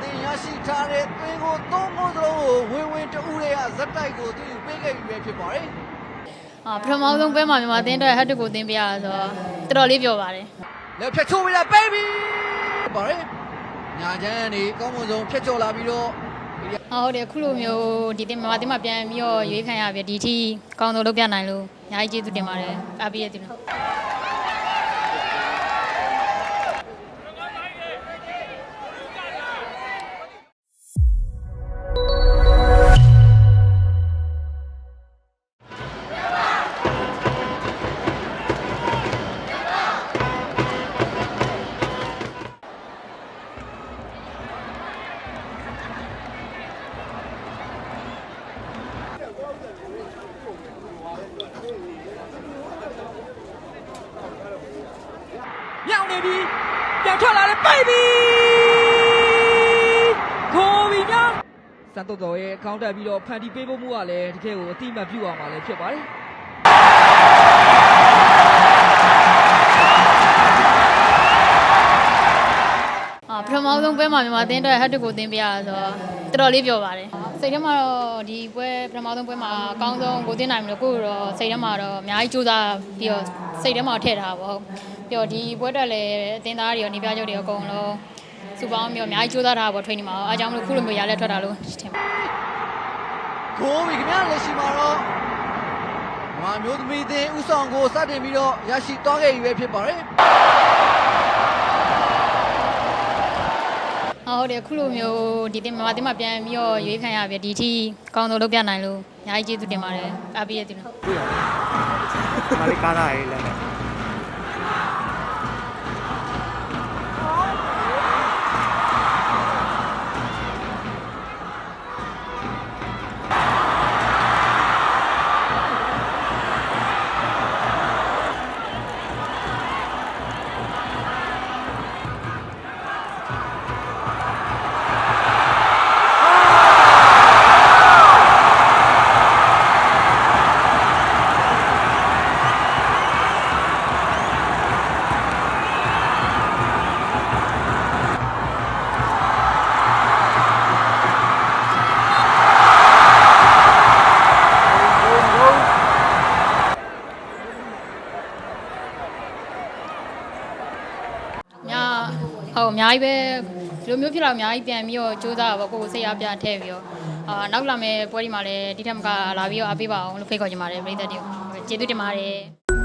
သင်ရရှိထားတဲ့သွင်းကိုသုံးခုစလုံးကိုဝင်ဝင်တူတွေကဇက်တိုက်ကိုသူယူပေးခဲ့ပြီပဲဖြစ်ပါတယ်။အာပထမဆုံးပွဲမှာမြန်မာအသင်းအတွက်ဟတ်တစ်ကိုသင်ပြရဆိုတော့တော်တော်လေးပျော်ပါတယ်။လက်ဖြတ်ချိုးပြီးလာပေးပြီ။ပါတယ်။ညာချမ်းနေကောင်းမွန်ဆုံးဖြတ်ကျော်လာပြီးတော့ဟုတ်တယ်ခုလိုမျိုးဒီတင်မြန်မာတင်မှာပြန်ပြီးတော့ရွေးခံရပြီဒီအထိကောင်းဆုံးလုပ်ပြနိုင်လို့အများကြီးကျေးဇူးတင်ပါတယ်အားပေးရတင်ပါ နေပြီပြန်ထွက်လာတယ်ပိတ်ပြီကိုဘီမြောက်စန်တော်တော်ရဲ့ခေါင်းတက်ပြီးတော့ဖန်တီပေးဖို့မှုကလည်းတကယ်ကိုအတိအမှတ်ပြုအောင်ပါလည်းဖြစ်ပါတယ်။အာပထမဆုံးပွဲမှာမြန်မာအသင်းအတွက်ဟတ်တကိုသင်းပြရဆိုတော့ တော်တော်လေးပျော်ပါတယ်။စိတ်ထဲမှာတော့ဒီပွဲပထမဆုံးပွဲမှာအကောင်းဆုံးကိုသင်းနိုင်မလို့ကိုယ့်တော့စိတ်ထဲမှာတော့အများကြီးကြိုးစားပြီးတော့စိတ်ထဲမှာထည့်ထားပါဘော။ပြီးတော့ဒီပွဲတက်လည်းအသင်းသားတွေရောနေပြချုပ်တွေရောအကုန်လုံးစူပေါင်းပြီးတော့အများကြီးကြိုးစားထားပါဘော training မှာအားကြောင့်မလို့ခုလိုမျိုးရလဲထွက်တာလို့ထင်ပါတယ်ကိုဘီခင်ဗျာလက်ရှိမှာတော့မာမျိုးသမီးတင်ဥဆောင်ကိုစတင်ပြီးတော့ရရှိသွားခဲ့ပြီပဲဖြစ်ပါတယ် ဟုတ်တယ်ခုလိုမျိုးဒီတင်မြန်မာတင်မှာပြန်ပြီးတော့ရွေးခံရပြီဒီထိကောင်းဆုံးလုပ်ပြနိုင်လို့အများကြီးကျေးဇူးတင်ပါတယ်အားပေးရတဲ့တင်လို့မလေးကားလာရေးလည်းညာ ဟုတ်အများကြီးပဲဒီလိုမျိုးဖြစ်တော့အများကြီးပြန်ပြီးတော့စူးစမ်းပါဘောကိုယ်စိတ်အားပြထည့်ပြီးတော့အာနောက်လာမယ့်ပွဲဒီမှာလည်းဒီထက်မကလာပြီးတော့အားပေးပါအောင်လို့ဖိတ်ခေါ်ချင်ပါတယ်ပြည်သက်တွေကိုကျေးဇူးတင်ပါတယ်